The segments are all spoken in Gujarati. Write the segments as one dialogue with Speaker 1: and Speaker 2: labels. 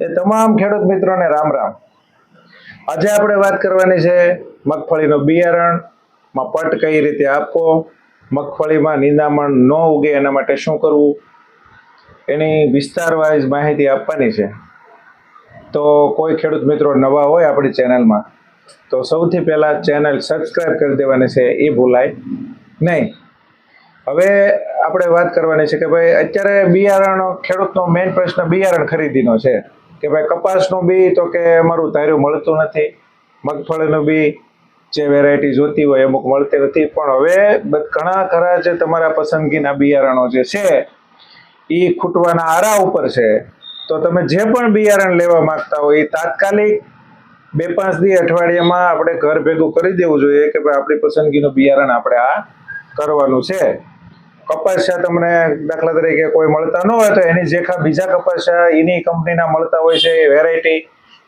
Speaker 1: એ તમામ ખેડૂત મિત્રોને રામ રામ. આજે આપણે વાત કરવાની છે મગફળીનું બિયારણમાં પટ કઈ રીતે આપવો, મગફળીમાં નિંદામણ ન ઉગે એના માટે શું કરવું, એની વિસ્તાર વાઇઝ માહિતી આપવાની છે. તો કોઈ ખેડૂત મિત્રો નવા હોય આપણી ચેનલમાં, તો સૌથી પહેલાં ચેનલ સબસ્ક્રાઈબ કરી દેવાની છે, એ ભૂલાય નહીં. હવે આપણે વાત કરવાની છે કે ભાઈ, અત્યારે બિયારણ ખેડૂતનો મેઇન પ્રશ્ન બિયારણ ખરીદીનો છે. કે ભાઈ કપાસનું બી તો કે અમારું ધાર્યું મળતું નથી, મગફળીનું બી જે વેરાયટી જોતી હોય અમુક મળતી નથી. પણ હવે ઘણા ખરા જે તમારા પસંદગીના બિયારણો જે છે એ ખૂટવાના આરા ઉપર છે. તો તમે જે પણ બિયારણ લેવા માંગતા હોય એ તાત્કાલિક બે પાંચ દી અઠવાડિયામાં આપણે ઘર ભેગું કરી દેવું જોઈએ કે ભાઈ આપણી પસંદગીનું બિયારણ આપણે આ કરવાનું છે. કપાસિયા તમને દાખલા તરીકે કોઈ મળતા ન હોય તો એની જેખા બીજા કપાસિયા એની કંપનીના મળતા હોય છે, એ વેરાયટી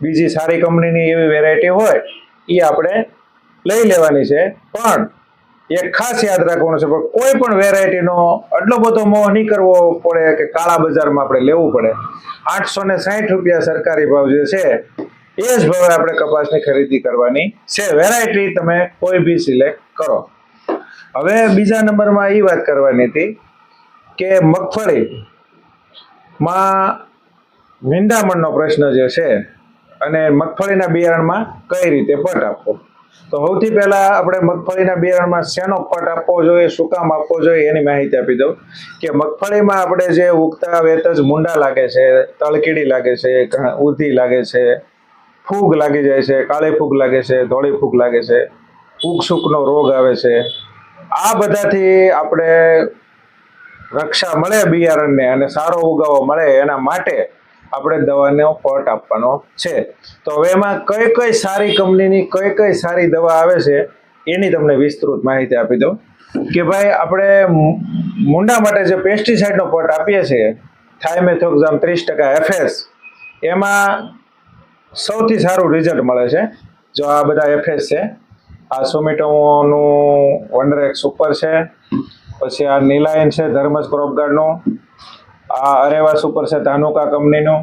Speaker 1: બીજી સારી કંપનીની એવી વેરાયટી હોય, એ આપણે લઈ લેવાની છે. પણ એક ખાસ યાદ રાખવાનું છે પણ કોઈ પણ વેરાયટીનો આટલો બધો મોહ નહીં કરવો પડે કે કાળા બજારમાં આપણે લેવું પડે. આઠસો ને સાઠ રૂપિયા સરકારી ભાવ જે છે, એ જ ભાવે આપણે કપાસની ખરીદી કરવાની છે. વેરાયટી તમે કોઈ બી સિલેક્ટ કરો. હવે બીજા નંબરમાં એ વાત કરવાની હતી કે મગફળી માં નિંદામણનો પ્રશ્ન જે છે અને મગફળીના બિયારણમાં કઈ રીતે પટ આપવો? તો સૌથી પહેલા આપણે મગફળીના બિયારણમાં શેનો પટ આપવો જોઈએ, શું કામ આપવો જોઈએ એની માહિતી આપી દઉં કે મગફળીમાં આપણે જે ઉગતા વેત જ મુંડા લાગે છે, તળકીડી લાગે છે ઉધી લાગે છે, ફૂગ લાગી જાય છે, કાળી ફૂગ લાગે છે, ધોળી ફૂગ લાગે છે ફૂગ સૂકનો રોગ આવે છે આ બધાથી આપણે રક્ષા મળે બિયારણને અને સારો ઉગાવો મળે એના માટે આપણે દવાનો પટ આપવાનો છે. તો હવે એમાં કઈ કઈ સારી કંપનીની કઈ કઈ સારી દવા આવે છે, એની તમને વિસ્તૃત માહિતી આપી દઉં. કે ભાઈ, આપણે મુંડા માટે જે પેસ્ટિસાઇડનો પટ આપીએ છીએ થાઇમેથોક્ઝામ ત્રીસ ટકા એફએસ એમાં સૌથી સારું રિઝલ્ટ મળે છે. જો આ બધા એફએસ છે આ સુમિટોનું વંડરેક્સ સુપર છે. પછી આ નીલાયન છે ધર્મજ ક્રોપગાર્ડનું આ અરેવા સુપર છે ધાનુકા કંપનીનું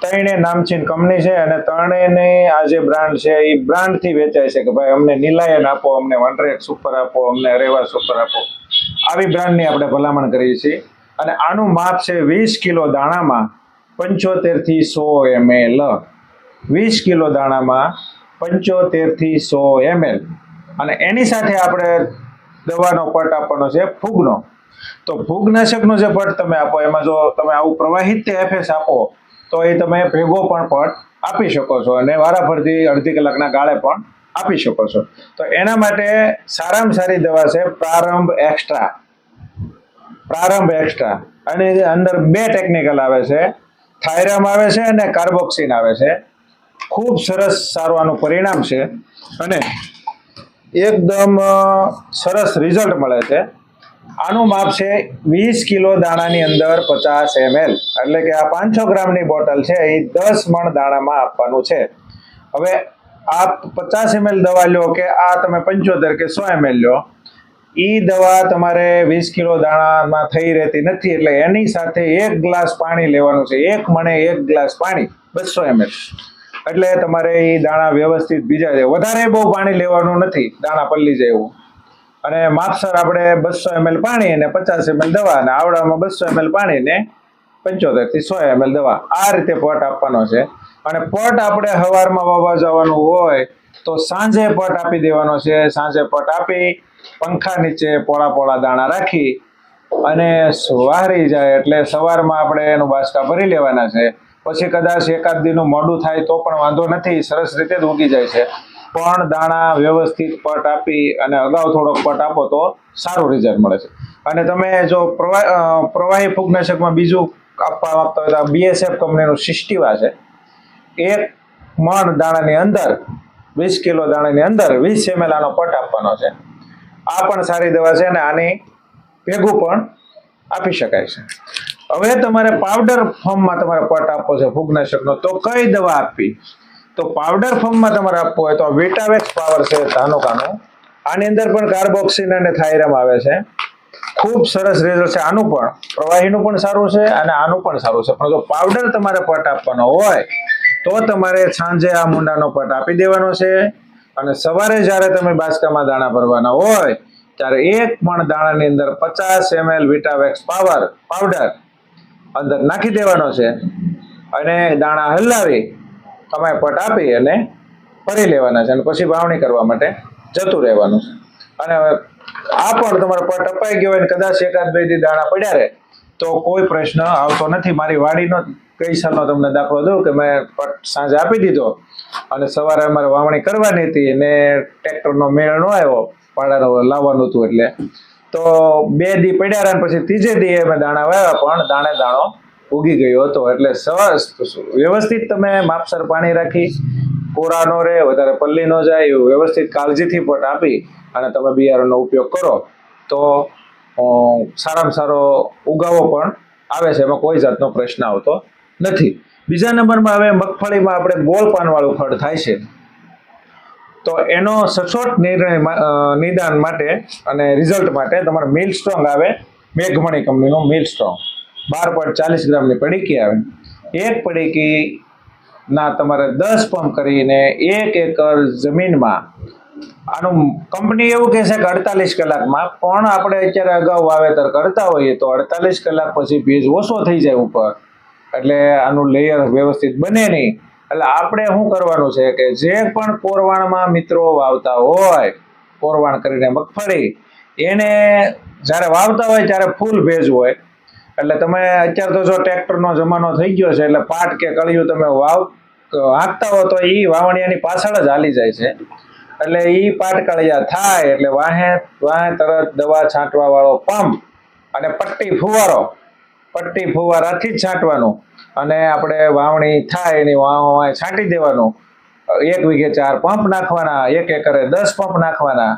Speaker 1: ત્રણે નામચીન કંપની છે અને ત્રણેયની આ જે બ્રાન્ડ છે એ બ્રાન્ડથી વેચાય છે કે ભાઈ અમને નીલાયન આપો, અમને વનરેક્સ સુપર આપો, અમને અરેવા સુપર આપો. આવી બ્રાન્ડની આપણે ભલામણ કરીએ છીએ. અને આનું માપ છે વીસ કિલો દાણામાં પંચોતેરથી સો એમએલ વીસ કિલો દાણામાં પંચોતેરથી સો એમએલ અને એની સાથે આપણે દવાનો પટ આપવાનો છે ફૂગનો. તો ફૂગનાશકનો જે પટ તમે આપો, એમાં જો તમે આવું પ્રવાહિત એફએસ આપો, તો એ તમે ભેગો પણ પટ આપી શકો છો અને વારાફરતી અડધી કલાકના ગાળે પણ આપી શકો છો. તો એના માટે સારામાં સારી દવા છે પ્રારંભ એક્સ્ટ્રા. પ્રારંભ એક્સ્ટ્રા. અને અંદર બે ટેકનિકલ આવે છે. થાઇરામ આવે છે અને કાર્બોક્સિન આવે છે. ખૂબ સરસ સારું આનું પરિણામ છે. અને એકદમ સરસ રિઝલ્ટ મળે છે. આનું માપ છે વીસ કિલો દાણાની અંદર પચાસ એમએલ એટલે કે આ પાંચસો ગ્રામની બોટલ છે, એ દસ મણ દાણામાં આપવાનું છે. હવે આ પચાસ એમએલ દવા લો કે આ તમે પંચોતેર કે સો એમએલ લો એ દવા તમારે વીસ કિલો દાણામાં થઈ રહેતી નથી, એટલે એની સાથે એક ગ્લાસ પાણી લેવાનું છે. એક મણે એક ગ્લાસ પાણી, બસો એમએલ એટલે તમારે એ દાણા વ્યવસ્થિત બીજા જાય વધારે બહુ પાણી લેવાનું નથી, દાણા પલ્લી જાય અને માપસર આપણે બસો એમએલ પાણી અને પચાસ એમએલ દવા અને આવડામાં બસો એમએલ પાણી ને પંચોતેરથી સો એમએલ દવા. આ રીતે પટ આપવાનો છે. અને પટ આપણે હવારમાં વાવવા જવાનું હોય તો સાંજે પટ આપી દેવાનો છે. સાંજે પટ આપી પંખા નીચે પોળા પોળા દાણા રાખી અને વાહરી જાય એટલે સવારમાં આપણે એનું બાસકા ભરી લેવાના છે. પછી કદાચ એકાદ દીનું મોડું થાય તો પણ વાંધો નથી, સરસ રીતે જ ઉગી જાય છે. પણ દાણા વ્યવસ્થિત પટ આપી અને અગાઉ થોડોક પટ આપો તો સારું રિઝલ્ટ મળે છે. અને તમે જો પ્રવાહ પ્રવાહી ફૂગનાશકમાં બીજું આપવા માંગતા હોય તો બીએસએફ કંપનીનું સિસ્ટીવા છે. એક મણ દાણાની અંદર, વીસ કિલો દાણાની અંદર વીસ એમએલ આનો પટ આપવાનો છે. આ પણ સારી દવા છે અને આની ભેગું પણ આપી શકાય છે. હવે તમારે પાવડર ફોર્મમાં તમારે પટ આપવો છે, ફૂગનાશકનો. તો કઈ દવા આપવી? તો પાવડર ફોર્મમાં તમારે આપવો હોય તો વિટાવેક્સ પાવર છે, ધાનુકાનું. આની અંદર પણ કાર્બોક્સિન અને થાઇરામ આવે છે. ખૂબ સરસ રિઝલ્ટ છે. આનું પણ પ્રવાહીનું પણ સારું છે અને આનું પણ સારું છે. પણ જો પાવડર તમારે પટ આપવાનો હોય, તો તમારે સાંજે આ મુંડાનો પટ આપી દેવાનો છે. અને સવારે જ્યારે તમે બાસકામાં દાણા ભરવાના હોય, ત્યારે એક પણ દાણાની અંદર પચાસ એમએલ વિટાવેક્સ પાવર પાવડર અંદર નાખી દેવાનો છે અને દાણા હલાવી તમે પટ આપી અને ભરી લેવાના છે અને પછી વાવણી કરવા માટે જતું રહેવાનું છે. અને આ પણ તમારો પટ અપાઈ ગયો હોય કદાચ એકાદ બે દી દાણા પડ્યા રહે, તો કોઈ પ્રશ્ન આવતો નથી. મારી વાડીનો કઈ સાલનો તમને દાખલો દઉં કે મેં પટ સાંજે આપી દીધો અને સવારે અમારે વાવણી કરવાની હતી ને ટ્રેક્ટરનો મેળ ન આવ્યો. પાડાનો લાવવાનું હતું એટલે તો બે દી પડ્યા રહ્યા પછી ત્રીજે દી અમે દાણા વાવ્યા, પણ દાણે દાણો ઉગી ગયો હતો. એટલે સરસ વ્યવસ્થિત તમે માપસર પાણી રાખી, કોરા નો રહે વધારે પલ્લી ન જાય, એવું વ્યવસ્થિત કાળજીથી પટ આપી અને તમે બિયારણનો ઉપયોગ કરો. તો સારામાં સારો ઉગાવો પણ આવે છે, એમાં કોઈ જાતનો પ્રશ્ન આવતો નથી. બીજા નંબરમાં હવે મગફળીમાં આપણે ગોળ પાનવાળું ફળ થાય છે. તો એનો સચોટ નિર્ણય નિદાન માટે અને રિઝલ્ટ માટે તમારે મિલ સ્ટ્રોંગ આવે, મેઘમણી કંપનીનું મિલ સ્ટ્રોંગ બાર પોઈન્ટ ચાલીસ ગ્રામની પડીકી આવે. એક પડીકી ના તમારે દસ પંપ કરીને એક એકર જમીનમાં, આનું કંપની એવું કહે છે કે અડતાલીસ કલાકમાં, પણ આપણે અત્યારે અગાઉ વાવેતર કરતા હોઈએ તો અડતાલીસ કલાક પછી ભેજ ઓછો થઈ જાય ઉપર. એટલે આનું લેયર વ્યવસ્થિત બને નહીં. એટલે આપણે શું કરવાનું છે કે જે પણ કોરવાણમાં મિત્રો વાવતા હોય, કોરવાણ કરીને મગફળી, એને જ્યારે વાવતા હોય ત્યારે ફૂલ ભેજ હોય. એટલે તમે અત્યારે તો જો ટ્રેક્ટરનો જમાનો થઈ ગયો છે, એટલે પાટ કે કળિયું તમે વાવ, હાંકતા હો તો એ વાવણિયાની પાછળ જ હાલી જાય છે. એટલે એ પાટ કળિયા થાય એટલે વાહે વાહે તરત દવા છાંટવા વાળો પંપ અને પટ્ટી ફુવારો પટ્ટી ફુવારાથી જ છાંટવાનું. અને આપણે વાવણી થાય એની વાવણ છાંટી દેવાનું. એક વીઘે ચાર પંપ નાખવાના, એક એકરે દસ પંપ નાખવાના.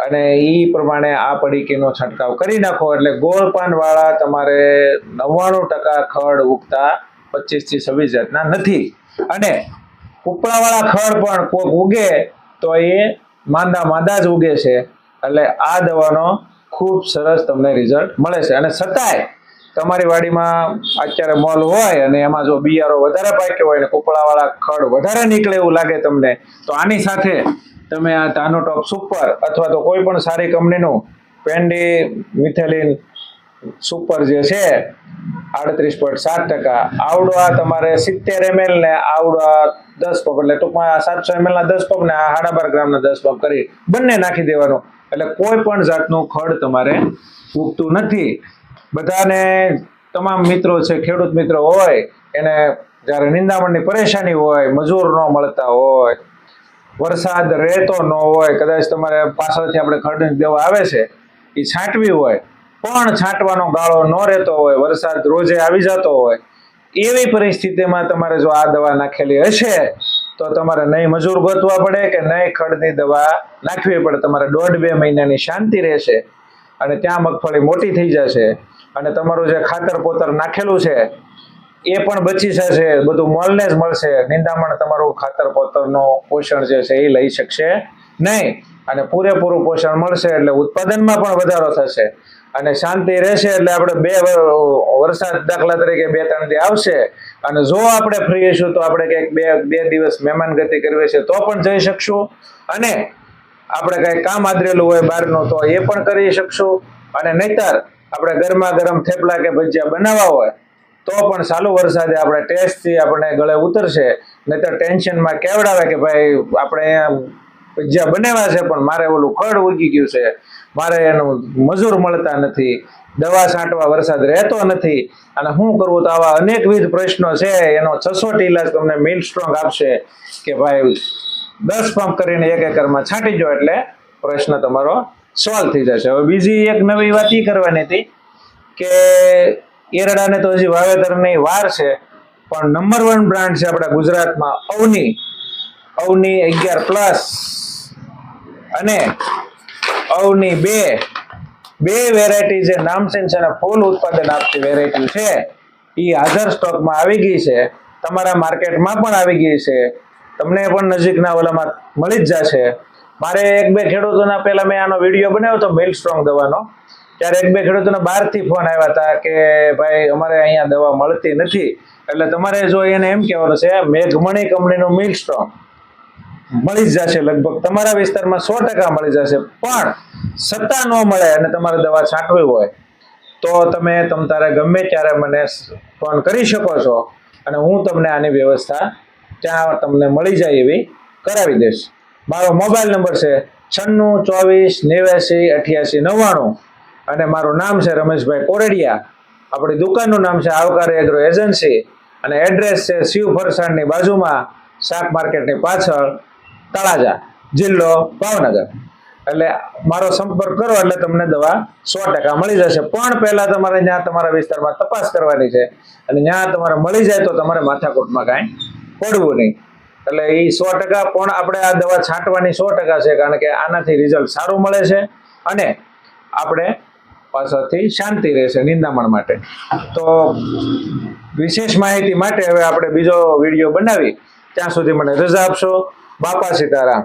Speaker 1: અને એ પ્રમાણે આ પડીકીનો છંટકાવ કરી નાખો. એટલે ગોળ પાનવાળા તમારે નવ્વાણું ટકા ખડ ઉગતા પચીસથી છવ્વીસ જાતના નથી. અને કૂપળાવાળા ખડ પણ કોક ઉગે, તો એ માંદા માંદા જ ઉગે છે. એટલે આ દવાનો ખૂબ સરસ તમને રિઝલ્ટ મળે છે. અને છતાંય તમારી વાડીમાં અત્યારે મોલ હોય અને એમાં જો બિયારો વધારે પાક્યો હોય ને કુપળાવાળા ખડ વધારે નીકળે એવું લાગે તમને, તો આની સાથે તમે આ ધાનોટોપ સુપર અથવા તો કોઈ પણ સારી કંપનીનું પેન્ડી, મિથેલિન સુપર જે છે, આડત્રીસ પોઈન્ટ સાત ટકા. આવડો આ તમારે સિત્તેર એમએલ ને આવડવા દસ પગ, એટલે ટૂંકમાં સાતસો એમએલ ના દસ પગ ને આ સાડા બાર ગ્રામના દસ પગ કરી બંને નાખી દેવાનું. એટલે કોઈ પણ જાતનું ખડ તમારે ઉગતું નથી. બધાને તમામ મિત્રો છે, ખેડૂત મિત્રો હોય, એને જ્યારે નિંદામણની પરેશાની હોય, મજૂર ન મળતા હોય, વરસાદ રહેતો ન હોય, કદાચ તમારે પાછળથી આપણે ખડની દવા આવે છે, એ છાંટવી હોય, પણ છાંટવાનો ગાળો ન રહેતો હોય, વરસાદ રોજે આવી જતો હોય, એવી પરિસ્થિતિમાં તમારે જો આ દવા નાખેલી હશે, તો તમારે નહીં મજૂર ગોતવા પડે કે નહીં ખડની દવા નાખવી પડે. તમારે દોઢ બે મહિનાની શાંતિ રહેશે અને ત્યાં મગફળી મોટી થઈ જશે. અને તમારું જે ખાતર પોતર નાખેલું છે, એ પણ બચી જશે, બધું મોલને જ મળશે. નિંદામણ તમારું ખાતર પોતરનું પોષણ જે છે એ લઈ શકશે નહીં. અને પૂરેપૂરું પોષણ મળશે એટલે ઉત્પાદનમાં પણ વધારો થશે. અને શાંતિ રહેશે એટલે આપણે બે વરસાદ દાખલા તરીકે બે ત્રણ દી આવશે. અને જો આપણે ફ્રી હશું તો આપણે કંઈક બે બે દિવસ મહેમાન ગતિ કરવી છે તો પણ જઈ શકશું. અને આપણે કઈ કામ આદરેલું હોય બહારનું તો એ પણ કરી શકશું. અને નહીતર આપણે ગરમા ગરમ થેપલા કે ભજીયા બનાવવા હોય, તો પણ ચાલુ વરસાદે આપણે ટેસ્ટથી આપણે ગળે ઉતરશે. નહીં તો ટેન્શનમાં કેવડાવે કે ભાઈ, આપણે ભજીયા બનાવ્યા છે, પણ મારે ઓલું ખડ ઉગી ગયું છે. મારે એનું મજૂર મળતા નથી. દવા છાંટવા વરસાદ રહેતો નથી. અને શું કરવું તો આવા અનેકવિધ પ્રશ્નો છે, એનો છસોટ ઇલાજ તમને મિલ સ્ટ્રોંગ આપશે કે ભાઈ, દસ પંપ કરીને એક એકરમાં છાંટી જો એટલે પ્રશ્ન તમારો સોલ્વ થઈ જશે. હવે બીજી એક નવી વાત એ કરવાની હતી કે એરડાને તો હજી વાવેતરની વાર છે, પણ નંબર વન બ્રાન્ડ છે આપણા ગુજરાતમાં અવની. અવની અગિયાર પ્લસ અને અવની બે. બે વેરાયટી જે નામસેન છે ફૂલ ઉત્પાદન આપતી વેરાયટી છે એ હાજર સ્ટોકમાં આવી ગઈ છે. તમારા માર્કેટમાં પણ આવી ગઈ છે. તમને પણ નજીકના ઓલામાં મળી જ જશે. મારે એક બે ખેડૂતોના પહેલા મેં આનો વીડિયો બનાવ્યો હતો મિલ સ્ટ્રોંગ દવાનો. ત્યારે એક બે ખેડૂતોને બહારથી ફોન આવ્યા હતા કે ભાઈ, અમારે અહીંયા દવા મળતી નથી. એટલે તમારે જો એને એમ કહેવાનું છે, મેઘમણી કંપનીનું મિલ સ્ટ્રોંગ મળી જ જશે લગભગ. તમારા વિસ્તારમાં સો ટકા મળી જશે. પણ સત્તા ન મળે અને તમારે દવા છાંટવી હોય, તો તમે તમ તારે ગમે ત્યારે મને ફોન કરી શકો છો અને હું તમને આની વ્યવસ્થા ત્યાં તમને મળી જાય એવી કરાવી દઈશ. મારો મોબાઈલ નંબર છે છન્નું, ચોવીસ, નેવ્યાસી, અઠ્યાસી, નવ્વાણું. અને મારું નામ છે રમેશભાઈ કોરડિયા. આપણી દુકાનનું નામ છે આવકાર એગ્રો એજન્સી. અને એડ્રેસ છે શિવ ફરસાણની બાજુમાં, શાક માર્કેટની પાછળ, તળાજા, જિલ્લો ભાવનગર. એટલે મારો સંપર્ક કરો એટલે તમને દવા સો ટકા મળી જશે. પણ પહેલાં તમારે ત્યાં તમારા વિસ્તારમાં તપાસ કરવાની છે. અને ત્યાં તમારે મળી જાય તો તમારે માથાકૂટમાં કાંઈ પડવું નહીં. એટલે એ સો ટકા પણ આપણે આ દવા છાંટવાની સો ટકા છે, કારણ કે આનાથી રિઝલ્ટ સારું મળે છે અને આપણે પાછળથી શાંતિ રહેશે નિંદામણ માટે. તો વિશેષ માહિતી માટે હવે આપણે બીજો વીડિયો બનાવી. ત્યાં સુધી મને રજા આપશો. બાપા સીતારામ.